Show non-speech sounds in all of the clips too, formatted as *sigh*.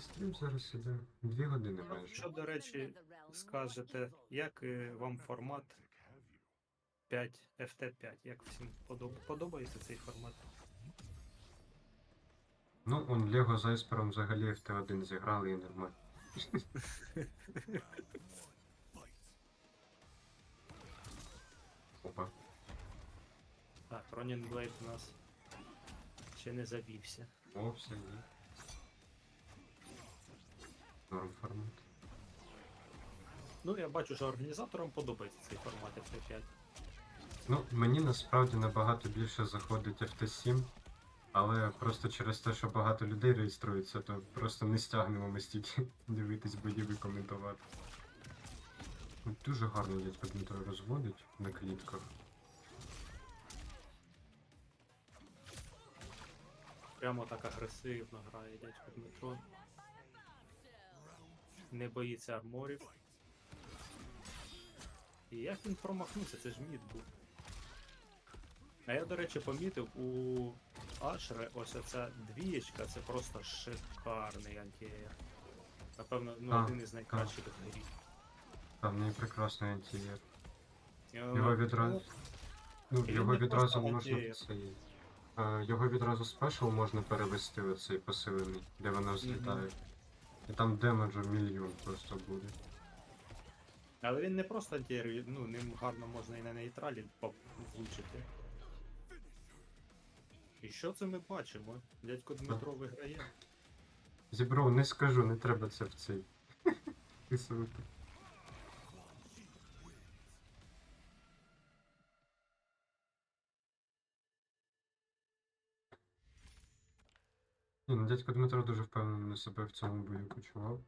стрім зараз іде. Дві години майже. Що, до речі, скажете, як е, вам формат 5 FT5? Як всім подоб- подобається цей формат? Ну, он Лего з Айспером взагалі FT1 зіграли і нормально. *laughs* Опа. Так, Ронін Блейд у нас ще не завівся. О, все, ні. 40 формат. Ну, я бачу, що організаторам подобається цей формат Ft5. Ну, мені насправді набагато більше заходить FT7, але просто через те, що багато людей реєструється, то просто не стягнемо ми стільки *laughs* дивитись бойові коментувати. Ну, дуже гарно дядько Дмитро розводить на клітках. Прямо так агресивно грає дядько Дмитро. Не боїться арморів. І як він промахнувся, це ж мід був. А я, до речі, помітив у Ашера ось оця двієчка, це просто шикарний антиєр. Напевно, ну, Так, один із найкращих в грі. Там в прекрасний антиєр. Його Його відразу. Ну, його відразу можна цей. е, Його відразу спешл можна перевести оцей посилений, де вона взлітає. І там демеджу мільйон просто буде. Але він не просто антиєр, ну, ним гарно можна і на нейтралі влучити. І що це ми бачимо? Дядько Дмитро виграє. Зібров, не скажу, не треба це в цей. *laughs* Писувати. Ні, ну дядько Дмитро дуже впевнено себе в цьому бою почував.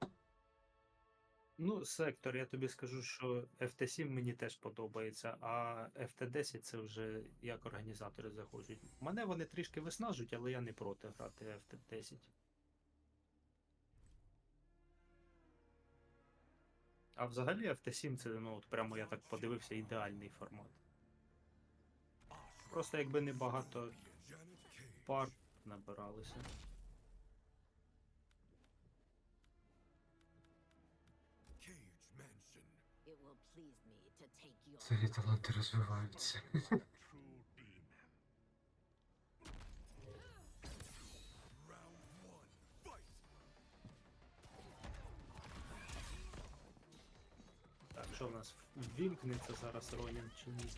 Ну, сектор, я тобі скажу, що FT7 мені теж подобається, а FT10 це вже як організатори захочуть. Мене вони трішки виснажують, але я не проти грати FT10. А взагалі FT7 це, ну, от прямо я так подивився, ідеальний формат. Просто якби не багато пар набиралося. Your таланти розвиваються. Так, що в нас ввімкнеться зараз Ронін чи ні?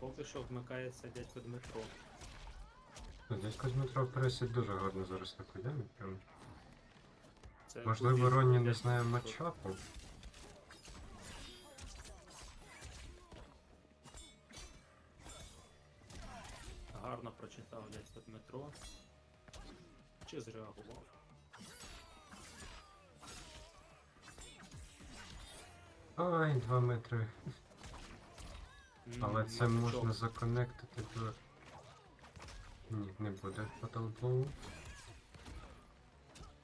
Поки що вмикається дядько Дмитро. Ну, Дядько Дмитро пресить дуже гарно зараз на. Прям. Це Можливо, Ронні не знає матчапу. Гарно прочитав дядько Дмитро. Чи зреагував? Ай, 2 метри. Але це мабуть, можна що. законектити до. Ні, не буде фаталблоу.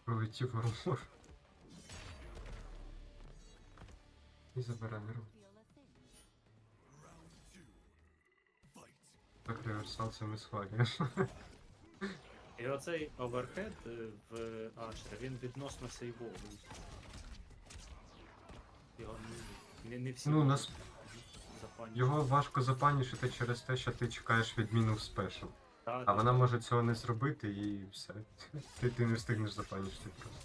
Пролетів армор. І забере нерв. Так реверсал це ми схвалюємо. *laughs* І оцей оверхед е, в Ашер, він відносно сейвовий. Його не, не, не всі Ну, нас- запанічити. Його важко запанішити через те, що ти чекаєш відміну в спешл. Та, А та, вона та. може цього не зробити і все. *laughs* Ти, ти не встигнеш запанішити просто.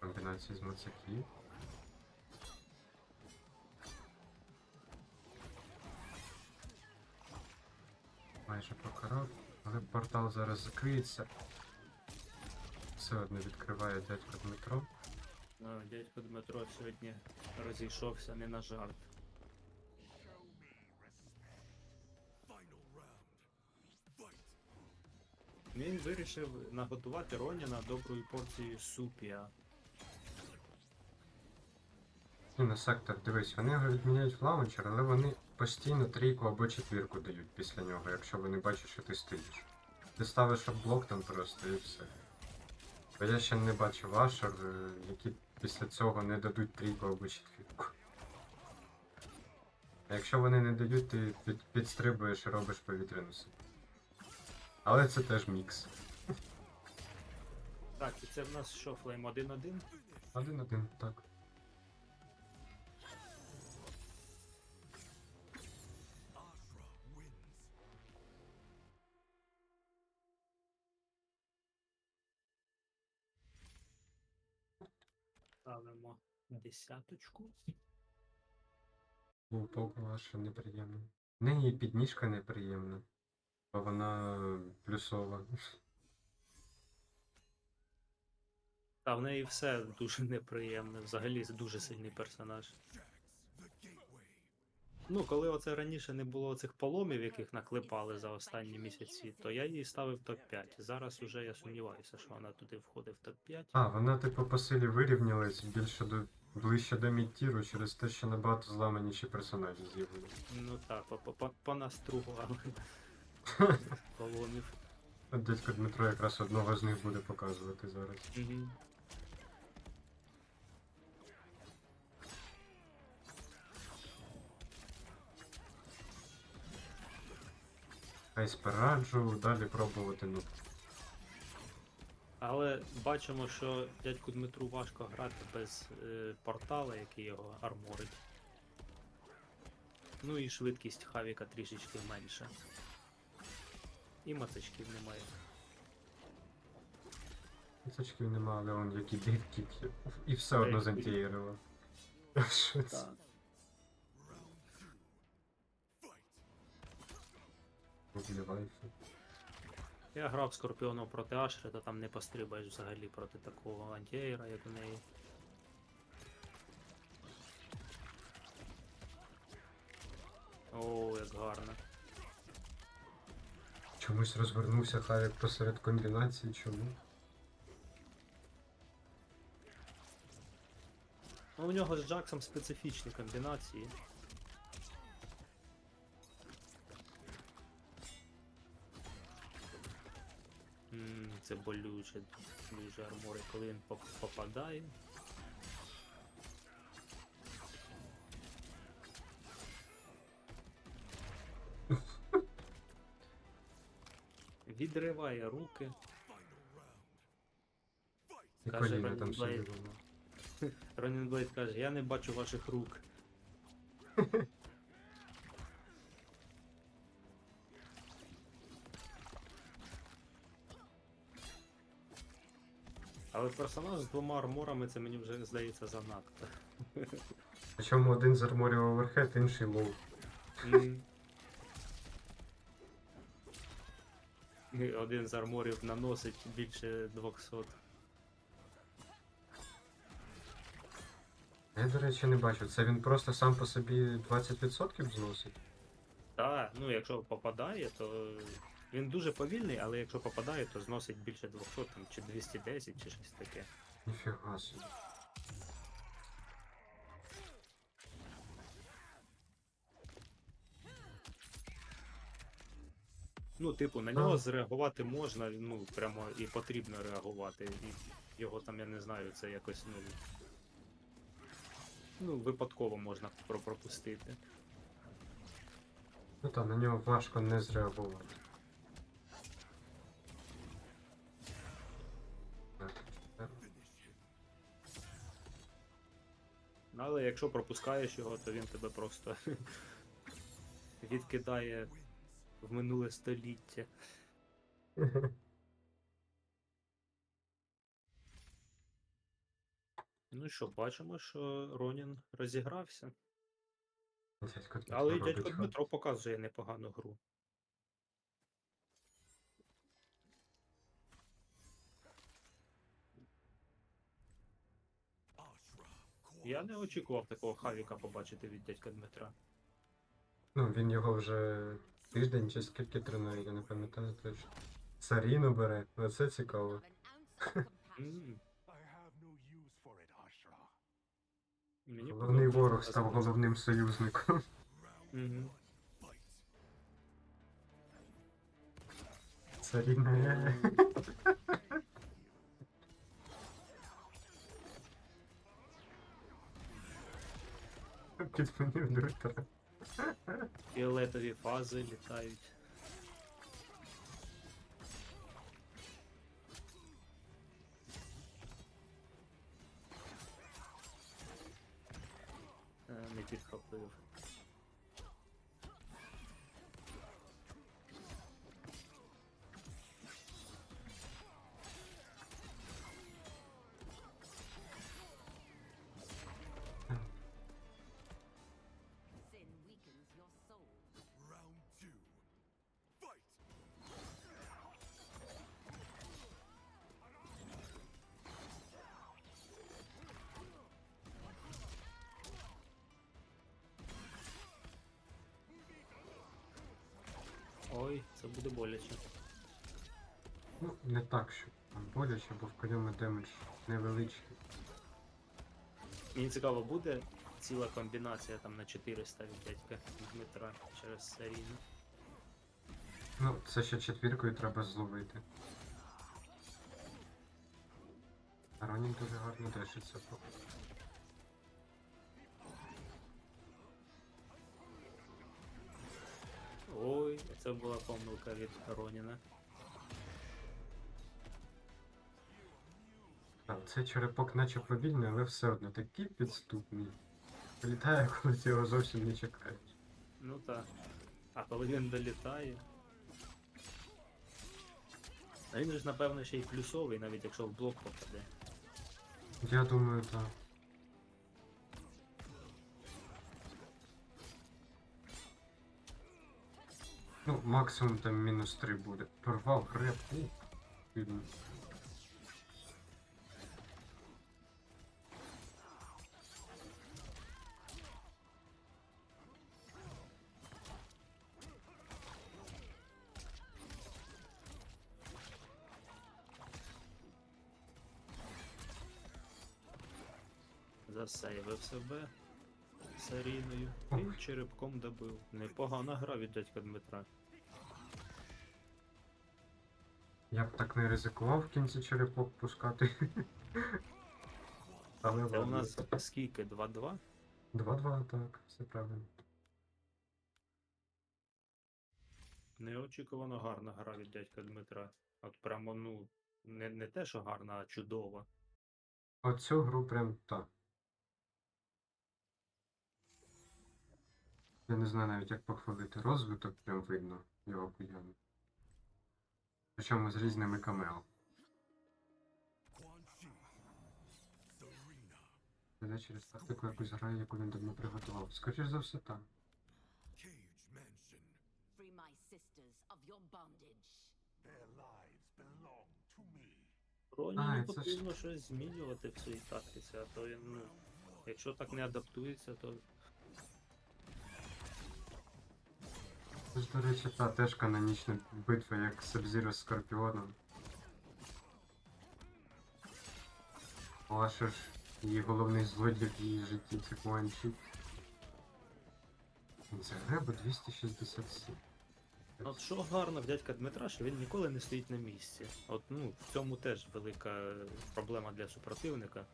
Комбінації з мацаків. Майже покарав, але портал зараз закриється. Все одно відкриває дядько Дмитро. Ну, дядько Дмитро сьогодні розійшовся не на жарт. Він вирішив наготувати Роніна доброю порцією супія. Ні, на сектор, дивись, вони його відміняють в лаунчер, але вони постійно трійку або четвірку дають після нього, якщо вони бачать, що ти стоїш. Ти ставиш блок там просто і все. Бо я ще не бачив ашер, е, які після цього не дадуть трійку або четвірку. А якщо вони не дають, ти під, підстрибуєш і робиш повітряну силу. Але це теж мікс. Так, і це в нас що, флейм 1-1? Один-один, так. Десяточку. Бо поки ваша неприємна. В неї підніжка неприємна. Бо вона плюсова. Та в неї все дуже неприємне. Взагалі дуже сильний персонаж. Ну, коли оце раніше не було цих поломів, яких наклепали за останні місяці, то я її ставив топ-5. Зараз уже я сумніваюся, що вона туди входить в топ-5. А, вона типу по силі вирівнялась більше до ближче до мідтіру через те, що набагато зламаніші персонажі з'явилися. Ну так, по- по- по- понастругували *laughs* поломів. От дядько Дмитро якраз одного з них буде показувати зараз. Угу. Хай далі пробувати, ну. Але бачимо, що дядьку Дмитру важко грати без е, портала, який його арморить. Ну і швидкість Хавіка трішечки менша. І мацачків немає. Цачків нема, але он які дивки. І все одно зантієрило. Так. *laughs* Вбивайся. Я грав Скорпіоном проти Ашри, то там не пострибаєш взагалі проти такого антієра, як у неї. О, як гарно. Чомусь розвернувся Хавік посеред комбінації, чому? Ну, у нього з Джаксом специфічні комбінації. Це болюче, дуже армори, коли він поп- попадає. Відриває руки. Каже коліна Ронін там собі Блейд. воно. Ронін Блейд каже, я не бачу ваших рук. *laughs* Але персонаж з двома арморами це мені вже здається занадто. *laughs* Причому один з арморів оверхед, інший лоу. М. І Один з арморів наносить більше 200. Я, до речі, не бачу. Це він просто сам по собі 20% зносить. Так, ну якщо попадає, то він дуже повільний, але якщо попадає, то зносить більше 200 там, чи 210, чи щось таке. Ніфіга собі. Ну, типу, на нього зреагувати можна, ну, прямо і потрібно реагувати. І його там, я не знаю, це якось, ну. Ну, випадково можна пропустити. Ну так, на нього важко не зреагувати. Але якщо пропускаєш його, то він тебе просто *laughs* відкидає в минуле століття. *laughs* Ну що, бачимо, що Ронін розігрався. Але робить дядько. Дмитро показує непогану гру. Я не очікував такого хавіка побачити від дядька Дмитра. Ну, він його вже тиждень чи скільки тренує, я не пам'ятаю точно. Саріну бере, оце цікаво. М, for it, Ashra. Мені Головний подобається ворог став головним союзником. Мгм. Саріна. е. *laughs* Підмінив Дмитра. Фіолетові фази літають. Е, Не підхопив. Ой, це буде боляче. Ну, не так, що там боляче, бо в коньому демедж невеличкий. Мені цікаво, буде ціла комбінація там на 400 від дядька Дмитра через серійну. Ну, це ще четвіркою треба зловити. А Ронін дуже гарно дешиться поки. Ой, це була помилка від Роніна. Так, цей черепок наче повільний, але все одно такий підступний. Літає, коли ти його зовсім не чекаєш. Ну так. А коли він долітає. А він же ж напевно ще й плюсовий, навіть якщо в блок попаде. Я думаю, так. Ну, максимум там мінус 3 буде. Порвав греб. Видно. Засейвив себе серійною. І черепком добив. Непогана гра від дядька Дмитра. Я б так не ризикував в кінці черепок пускати. *laughs* Але Це у ладно. нас скільки? 2-2? 2-2, так, все правильно. Неочікувано гарна гра від дядька Дмитра. От прямо, ну, не, не те, що гарна, а чудова. Оцю гру прям так. Я не знаю навіть як похвалити. Розвиток прям видно його куями. Причому з різними камео. Це через тактику якусь грає, яку він давно приготував. Скоріш за все так. Free my sisters of your bondage. Their lives belong to me. Роні не потрібно щось змінювати в своїй тактиці, а то він, ну, якщо так не адаптується, то Це ж, до речі, та теж канонічна битва, як Сабзіро з Скорпіоном. Ваше ж її головний злодій в її житті це Куан Чі. Це греба 267. От що гарно в дядька Дмитра, що він ніколи не стоїть на місці. От ну в цьому теж велика е, проблема для супротивника.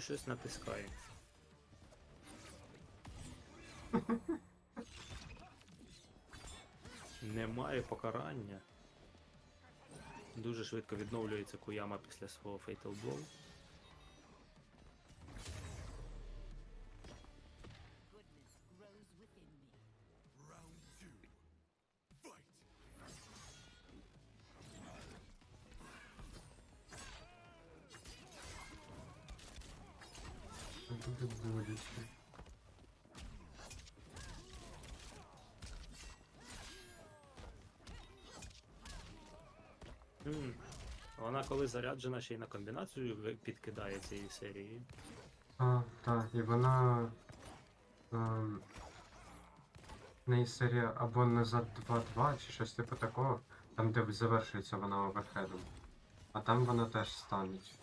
Щось натискає. Немає покарання. Дуже швидко відновлюється Куяма після свого Fatal Blow. Коли заряджена ще й на комбінацію підкидає цієї серії. А, так, і вона. Ем, в неї серія або назад 2-2 чи щось типу такого, там де завершується вона оверхедом. А там вона теж станеть.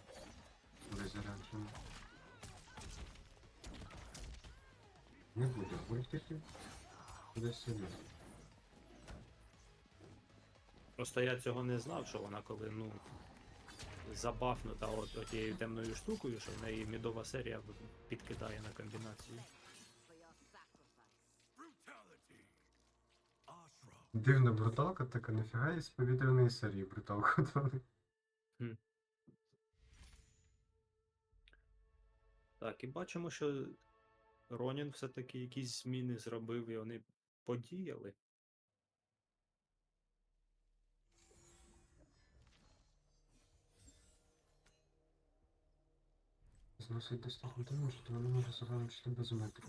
Визаряджено. Не буде мультиків. Буде сюди. Просто я цього не знав, що вона коли, ну, забафнута от тією темною штукою, що в неї мідова серія підкидає на комбінацію. Дивна бруталка, така нафіга із повітряної серії бруталку *laughs* дали. Так, і бачимо, що Ронін все-таки якісь зміни зробив, і вони подіяли. Зносить достатньо тому, що воно може завалити без метрів.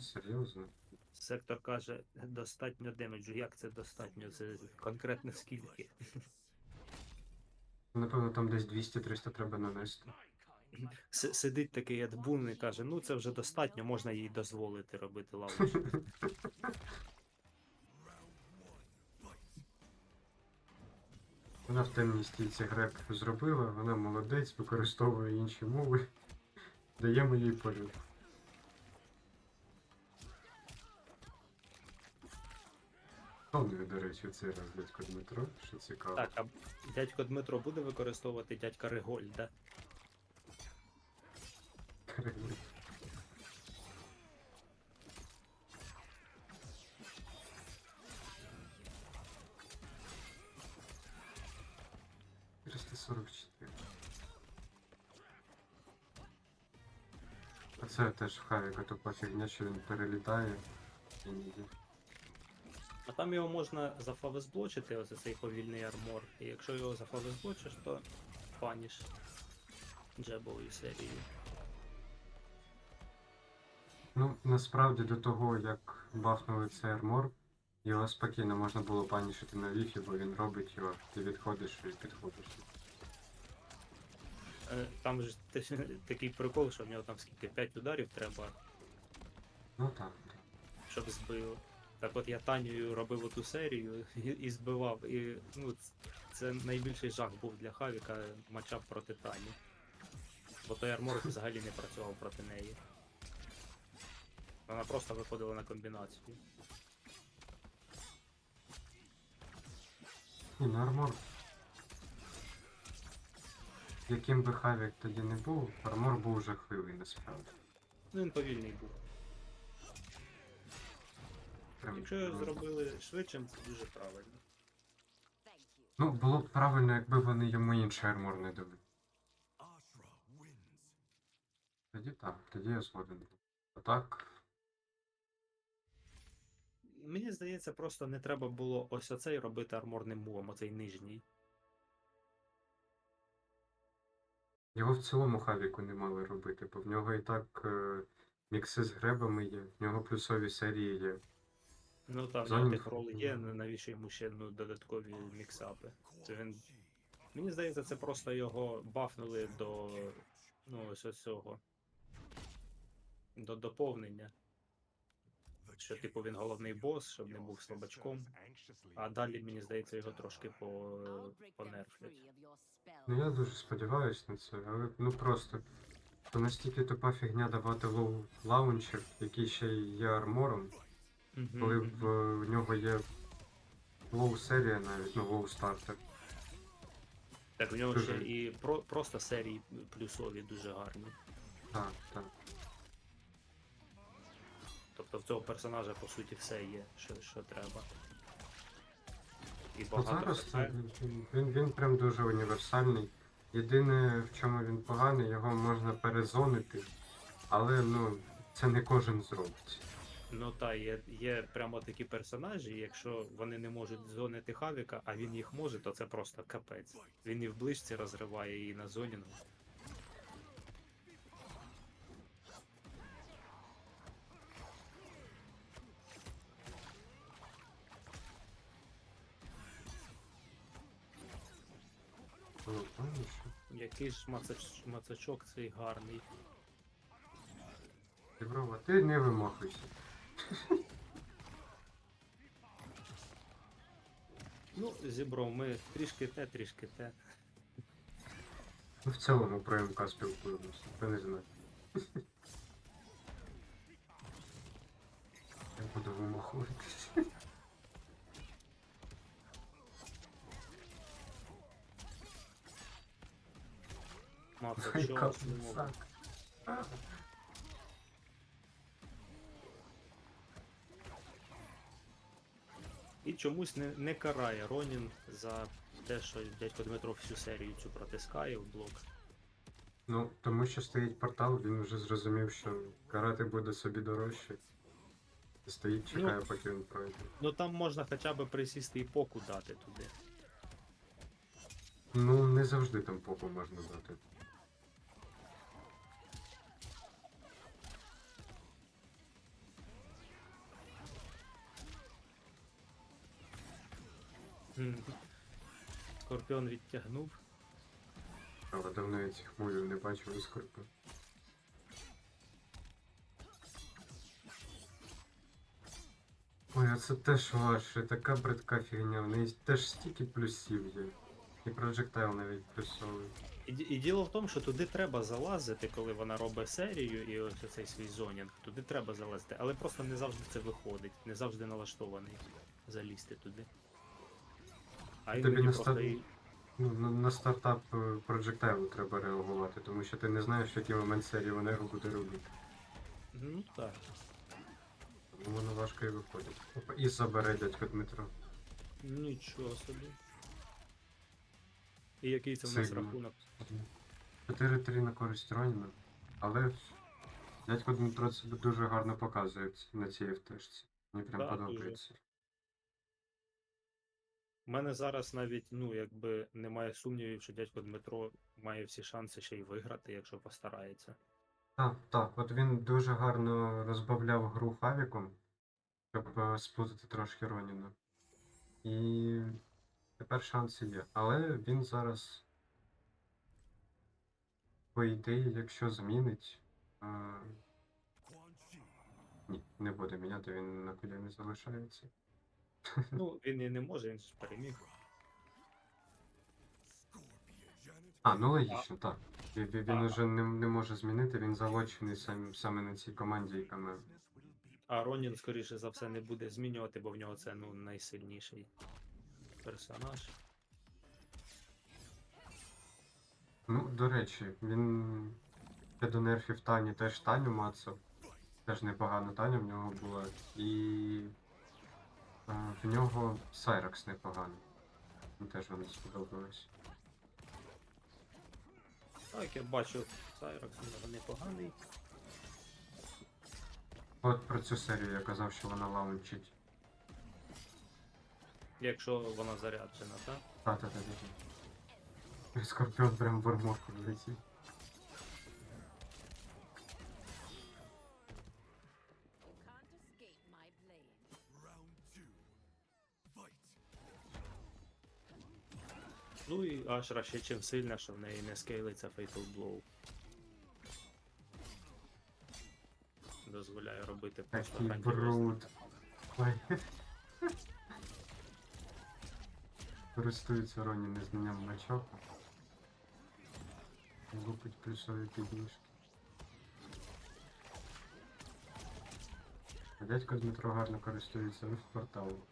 Серйозно? Сектор каже, достатньо демеджу. Як це достатньо? Це конкретно скільки? Напевно, там десь 200-300 треба нанести. С- Сидить такий адбун і каже, ну це вже достатньо, можна їй дозволити робити. Fight. Вона в темній стійці греб зробила, вона молодець, використовує інші мови. Даємо їй полюб. Тонує, до речі, цей раз дядько Дмитро, що цікаво. Так, а дядько Дмитро буде використовувати дядька. Перегнув. Триста сорок чотири. Це теж хавіка тупа фігня, що він перелітає і ніде. А там його можна зафавезблочити, ось цей повільний армор. І якщо його зафавезблочиш, то паніш джебовою серією. Ну, насправді до того, як бафнули цей армор, його спокійно можна було панішити на віфі, бо він робить його, ти відходиш і підходиш. Е, Там ж те- *laughs* такий прикол, що в нього там скільки 5 ударів треба, Ну так. щоб збило. Так от я Танію робив оту серію *laughs* і, і збивав. І ну, це найбільший жах був для Хавіка матчап проти Тані. Бо той армор взагалі не працював проти неї. Вона просто виходила на комбінацію. Ну армор. Яким би Хавік тоді не був, армор був жахливий насправді. Ну він повільний був. Прям, Якщо його зробили швидшим, це дуже правильно. Ну, було б правильно, якби вони йому інший армор не дали. Тоді так, тоді я згоден. А так, Мені здається, просто не треба було ось оцей робити арморним мувом, оцей нижній. Його в цілому Хавіку не мали робити, бо в нього і так е, мікси з гребами є, в нього плюсові серії є. Ну там Зонінг, тих рол є, ну. навіщо йому ще ну, додаткові міксапи. Це він. Мені здається, це просто його бафнули до ну ось ось цього. До доповнення. Що типу він головний бос, щоб не був слабачком. А далі, мені здається, його трошки по, понерфлять. Ну я дуже сподіваюся на це, але ну просто то настільки тупа фігня давати лоу лаунчер, який ще й є армором, Мгм, коли в, в нього є лоу серія навіть, ну лоу стартер. Так, у нього ще і про, просто серії плюсові дуже гарні. Так, так. Тобто в цього персонажа по суті все є, що, що треба. І багато зараз це, він, він, він прям дуже універсальний. Єдине, в чому він поганий, його можна перезонити, але ну, це не кожен зробить. Ну та є, є прямо такі персонажі, якщо вони не можуть зонити Хавіка, а він їх може, то це просто капець. Він і в ближці розриває, і на зонінгу. нормально. Який ж мацач... мацачок цей гарний. Єврова, ти не вимахуйся. Ну, зібров, ми трішки те, трішки те. Ми в цілому про МК спілкуємося, ти не знаю. Я буду вимахуватися. 16, що у вас не може? І чомусь не не карає Ронін за те, що дядько Дмитро всю серію цю протискає в блок. Ну, тому що стоїть портал, він вже зрозумів, що карати буде собі дорожче. Стоїть, ну, чекає, Ну. поки він пройде. Ну там можна хоча б присісти і поку дати туди. Ну, не завжди там поку можна дати. *laughs* Скорпіон відтягнув. Але давно я цих мувів не бачив у скорпу. Ой, а це теж ваше, така бридка фігня, в неї теж стільки плюсів є. І проджектайл навіть плюсовий. І, і діло в тому, що туди треба залазити, коли вона робить серію і ось цей свій зонінг. Туди треба залазити, але просто не завжди це виходить, не завжди налаштований залізти туди. А Тобі іноді не просто і... Ну, на, на стартап е, треба реагувати, тому що ти не знаєш, в який момент серії його буде робити. Ну так. Тому воно важко і виходить. Опа, І забере дядько Дмитро. Нічого собі. І який це в нас Сигма. рахунок? 4-3 на користь Роніна, але дядько Дмитро себе дуже гарно показує ц- на цій ФТшці. Мені прям Так, подобається. У мене зараз навіть, ну, якби немає сумнівів, що дядько Дмитро має всі шанси ще й виграти, якщо постарається. Так, так, от він дуже гарно розбавляв гру Фавіком, щоб е, сплутати трошки Роніна. І тепер шанси є. Але він зараз, по ідеї, якщо змінить. е, Ні, не буде міняти, він на кулямі залишається. Ну, він і не може, він ж переміг. А, ну логічно, так. Він, уже не, не може змінити, він залочений сам, саме на цій команді, яка ми. А Ронін, скоріше за все, не буде змінювати, бо в нього це ну, найсильніший персонаж. Ну, до речі, він ще до нерфів Тані теж Таню мацав. Теж непогана Таня в нього була. І в нього Сайракс непоганий. Теж вона сподобалась. Так, я бачу, Сайракс непоганий. От про цю серію я казав, що вона лаунчить. Якщо вона заряджена, так? Та-та-та-та. І Скорпіон прям в арморку влетів. Ну і Ашра ще чим сильна, що в неї не скейлиться Fatal Blow. Дозволяє робити просто Такий бруд. Ой. Користується Роні незнанням мачока. Лупить плюсові підніжки. А дядько Дмитро гарно користується порталом.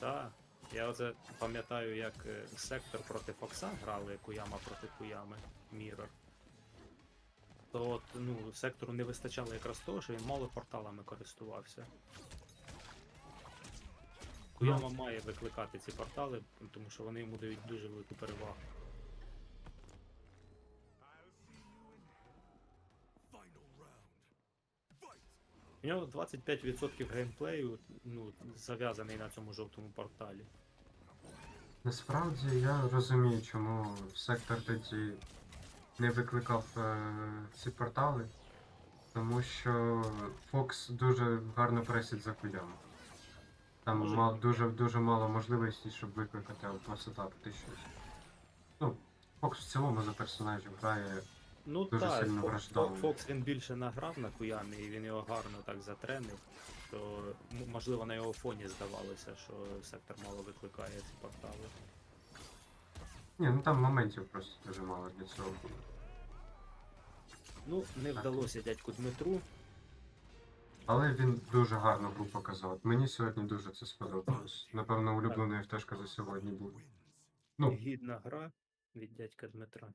Так. Я оце пам'ятаю, як е, сектор проти Фокса грали Куяма проти Куями Мірор. То от, ну, сектору не вистачало якраз того, що він мало порталами користувався. Куяма має викликати ці портали, тому що вони йому дають дуже велику перевагу. У нього 25% геймплею ну, зав'язаний на цьому жовтому порталі. Насправді я розумію, чому сектор тоді не викликав е, ці портали, тому що Фокс дуже гарно пресить за кулями. Там Може. мал, дуже, дуже мало можливостей, щоб викликати або сетапити щось. Ну, Фокс в цілому за персонажів грає. Ну Дуже так, сильно Фокс, він більше награв на Куямі, і він його гарно так затренив. То м- можливо на його фоні здавалося, що сектор мало викликає ці портали. Ні, ну там моментів просто дуже мало для цього. Ну, не Так. вдалося дядьку Дмитру. Але він дуже гарну гру показав. Мені сьогодні дуже це сподобалось. Напевно, улюбленою ФТшка за сьогодні буде. Ну, Гідна гра від дядька Дмитра.